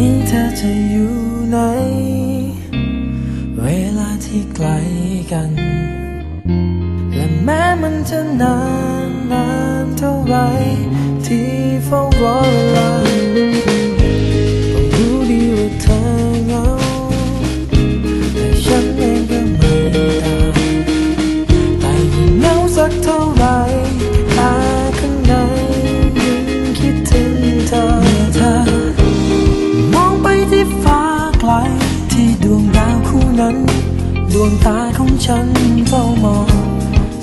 นี้เธอจะอยู่ไหน เวลาที่ไกลกัน และแม้มันจะนานนานเท่าไรที่เฝ้ารอเวลา ดวงตาของฉันเฝ้ามอง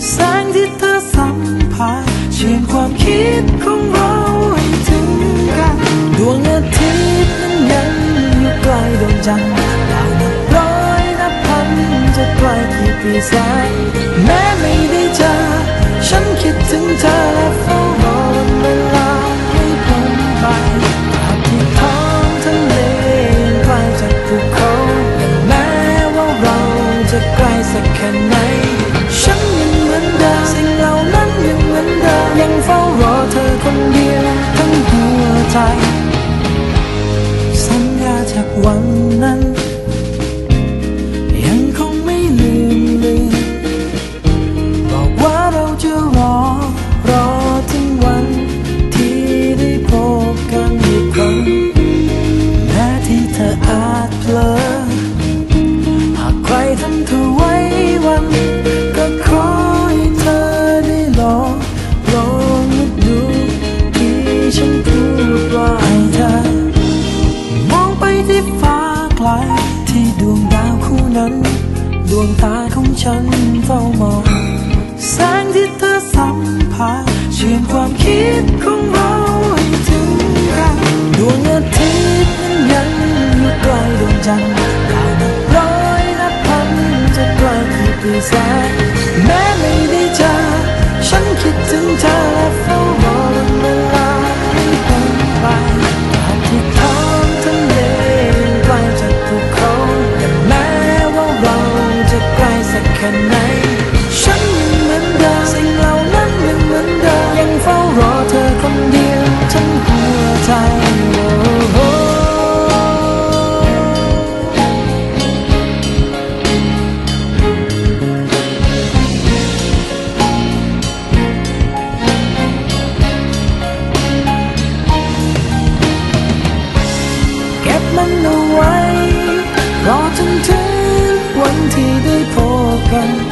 แสงที่เธอสัมผัสเชื่อมความคิดของเราให้ถึงกัน ดวงอาทิตย์นั้นยังอยู่ไกลดวงจันทร์ดาวนับร้อยนับพันจะไกลกี่ปีแสนแม้ไม่ได้เจอฉันคิดถึงเธอและ วั ดวงตาของฉันเฝ้ามอง แสงที่เธอสัมผัสเชื่อมความคิดของเราให้ถึงกันดวงอาทิตย์นั้นยังอยู่ไกลดวงจันทร์ดาวนับร้อยนับพันจะใกล้ที่ปีแสง ค่ไหน ฉันยังเหมือนเดิมสิ่งเหล่านั้นยังเหมือนเดิมยังเฝ้ารอเธอคนเดียวทั้งหัวใจเก็บมันเอาไว้รอจนถึงวันที่ได้พบ กั